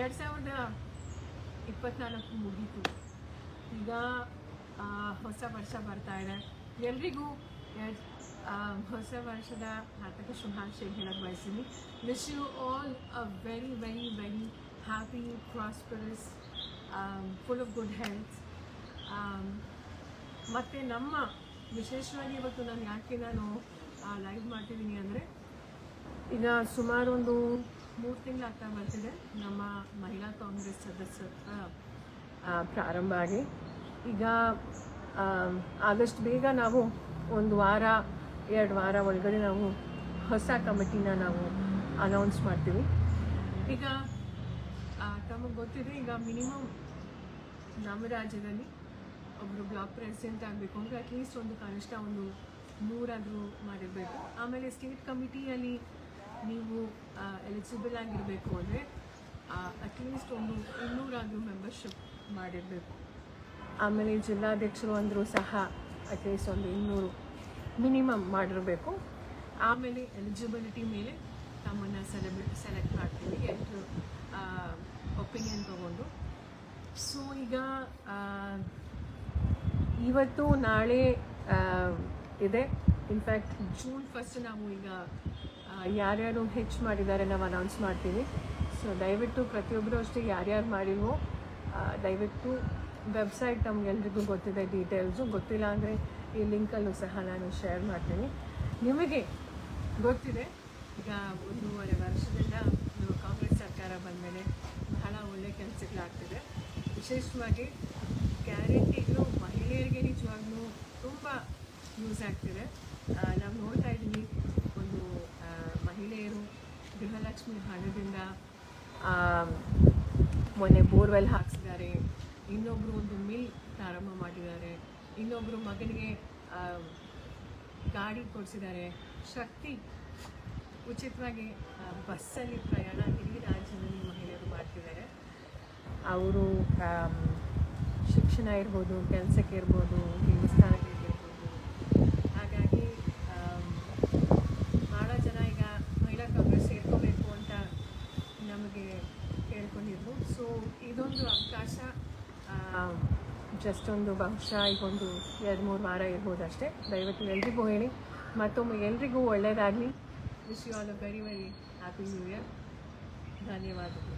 ಎರಡು ಸಾವಿರದ ಇಪ್ಪತ್ನಾಲ್ಕು ಮುಗೀತು. ಈಗ ಹೊಸ ವರ್ಷ ಬರ್ತಾ ಇದೆ. ಎಲ್ರಿಗೂ ಹೊಸ ವರ್ಷದ ಹಾರ್ದಿಕ ಶುಭಾಶಯ ಹೇಳಕ್ಕೆ ಬಯಸ್ತೀನಿ. Wish you all a very very very happy prosperous full of good health ಮತ್ತು ನಮ್ಮ, ವಿಶೇಷವಾಗಿ ಇವತ್ತು ನಾನು ಯಾಕೆ ನಾನು ಲೈವ್ ಮಾಡ್ತಿದ್ದೀನಿ ಅಂದರೆ, ಈಗ ಸುಮಾರು ಒಂದು ಮೂರು ತಿಂಗಳಾಗ್ತಾ ಬರ್ತಿದೆ. ನಮ್ಮ ಮಹಿಳಾ ಕಾಂಗ್ರೆಸ್ ಸದಸ್ಯತ್ವ ಪ್ರಾರಂಭ ಆಗಿ. ಈಗ ಆದಷ್ಟು ಬೇಗ ನಾವು ಒಂದು ವಾರ, ಎರಡು ವಾರ ಒಳಗಡೆ ನಾವು ಹೊಸ ಕಮಿಟಿನ ನಾವು ಅನೌನ್ಸ್ ಮಾಡ್ತೀವಿ. ಈಗ ತಮಗೆ ಗೊತ್ತಿದೆ ಈಗ ಮಿನಿಮಮ್ ನಮ್ಮ ರಾಜ್ಯದಲ್ಲಿ ಒಬ್ಬರು ಬ್ಲಾಕ್ ಪ್ರೆಸಿಡೆಂಟ್ ಆಗಬೇಕು ಅಂದರೆ ಅಟ್ಲೀಸ್ಟ್ ಒಂದು ಕನಿಷ್ಠ ಒಂದು ಮೂರಾದರೂ ಮಾಡಿರಬೇಕು. ಆಮೇಲೆ ಸ್ಟೇಟ್ ಕಮಿಟಿಯಲ್ಲಿ ನೀವು ಎಲಿಜಿಬಲ್ ಆಗಿರಬೇಕು ಅಂದರೆ ಅಟ್ಲೀಸ್ಟ್ ಒಂದು ಇನ್ನೂರಾದರೂ ಮೆಂಬರ್ಶಿಪ್ ಮಾಡಿರಬೇಕು. ಆಮೇಲೆ ಜಿಲ್ಲಾಧ್ಯಕ್ಷರು ಅಂದರೂ ಸಹ ಅಟ್ಲೀಸ್ಟ್ ಒಂದು ಇನ್ನೂರು ಮಿನಿಮಮ್ ಮಾಡಿರಬೇಕು. ಆಮೇಲೆ ಎಲಿಜಿಬಿಲಿಟಿ ಮೇಲೆ ತಮ್ಮನ್ನು ಸೆಲೆಬ್ರಿ ಸೆಲೆಕ್ಟ್ ಮಾಡ್ತೀವಿ ಎಲ್ಲರೂ ಒಪಿನಿಯನ್ ತೊಗೊಂಡು. ಸೊ ಈಗ ಇವತ್ತು ನಾಳೆ ಇದೆ. ಇನ್ಫ್ಯಾಕ್ಟ್ ಜೂನ್ ಫಸ್ಟ್ ನಾವು ಈಗ ಯಾರ್ಯಾರು ಹೆಚ್ಚು ಮಾಡಿದ್ದಾರೆ ನಾವು ಅನೌನ್ಸ್ ಮಾಡ್ತೀವಿ. ಸೊ ದಯವಿಟ್ಟು ಪ್ರತಿಯೊಬ್ಬರು ಅಷ್ಟೇ ಯಾರ್ಯಾರು ಮಾಡಿಲ್ವೋ ದಯವಿಟ್ಟು ವೆಬ್ಸೈಟ್ ನಮಗೆಲ್ರಿಗೂ ಗೊತ್ತಿದೆ ಡೀಟೇಲ್ಸು ಗೊತ್ತಿಲ್ಲ ಅಂದರೆ ಈ ಲಿಂಕಲ್ಲೂ ಸಹ ನಾನು ಶೇರ್ ಮಾಡ್ತೀನಿ. ನಿಮಗೆ ಗೊತ್ತಿದೆ, ಈಗ ಒಂದೂವರೆ ವರ್ಷದಿಂದ ಕಾಂಗ್ರೆಸ್ ಸರ್ಕಾರ ಬಂದಮೇಲೆ ಬಹಳ ಒಳ್ಳೆ ಕೆಲಸಗಳಾಗ್ತಿದೆ. ವಿಶೇಷವಾಗಿ ಗ್ಯಾರಂಟಿಗಳು ಮಹಿಳೆಯರಿಗೆ ನಿಜವಾಗ್ಲೂ ತುಂಬ ಯೂಸ್ ಆಗ್ತಿದೆ. ನಾವು ನೋಡ್ತಾ ಇದ್ದೀವಿ ಒಂದು ಆ, ಮಹಿಳೆಯರು ಗೃಹಲಕ್ಷ್ಮಿ ಹಣದಿಂದ ಮೊನ್ನೆ ಬೋರ್ವೆಲ್ ಹಾಕ್ಸಿದ್ದಾರೆ. ಇನ್ನೊಬ್ಬರು ಒಂದು ಮಿಲ್ ಪ್ರಾರಂಭ ಮಾಡಿದ್ದಾರೆ. ಇನ್ನೊಬ್ಬರು ಮಗನಿಗೆ ಗಾಡಿ ಕೊಡಿಸಿದ್ದಾರೆ. ಶಕ್ತಿ ಉಚಿತವಾಗಿ ಬಸ್ಸಲ್ಲಿ ಪ್ರಯಾಣ ಇಡೀ ರಾಜ್ಯದಲ್ಲಿ ಮಹಿಳೆಯರು ಮಾಡ್ತಿದ್ದಾರೆ. ಅವರು ಶಿಕ್ಷಣ ಇರ್ಬೋದು, ಕೆಲಸಕ್ಕೆ ಇರ್ಬೋದು ದೇವಸ್ಥಾನಗಳಿಗೆ ಇರ್ಬೋದು ಹಾಗಾಗಿ ಆಮ್, ಭಾಳ ಜನ ಈಗ ಮಹಿಳಾ ಕಾಂಗ್ರೆಸ್ ಸೇರ್ಕೋಬೇಕು ಅಂತ ನಮಗೆ ಕೇಳ್ಕೊಂಡಿದ್ರು ಸೊ ಇದೊಂದು ಅವಕಾಶ ಜಸ್ಟ್ ಒಂದು ಬಹುಶಃ ಈಗ ಒಂದು ಎರಡು, ಮೂರು ವಾರ ಇರ್ಬೋದು ಅಷ್ಟೇ. ದಯವಿಟ್ಟು ಎಲ್ರಿಗೂ ಹೇಳಿ. ಮತ್ತೊಮ್ಮೆ ಎಲ್ರಿಗೂ ಒಳ್ಳೆಯದಾಗಲಿ wish you all a very very happy new year ಧನ್ಯವಾದಗಳು.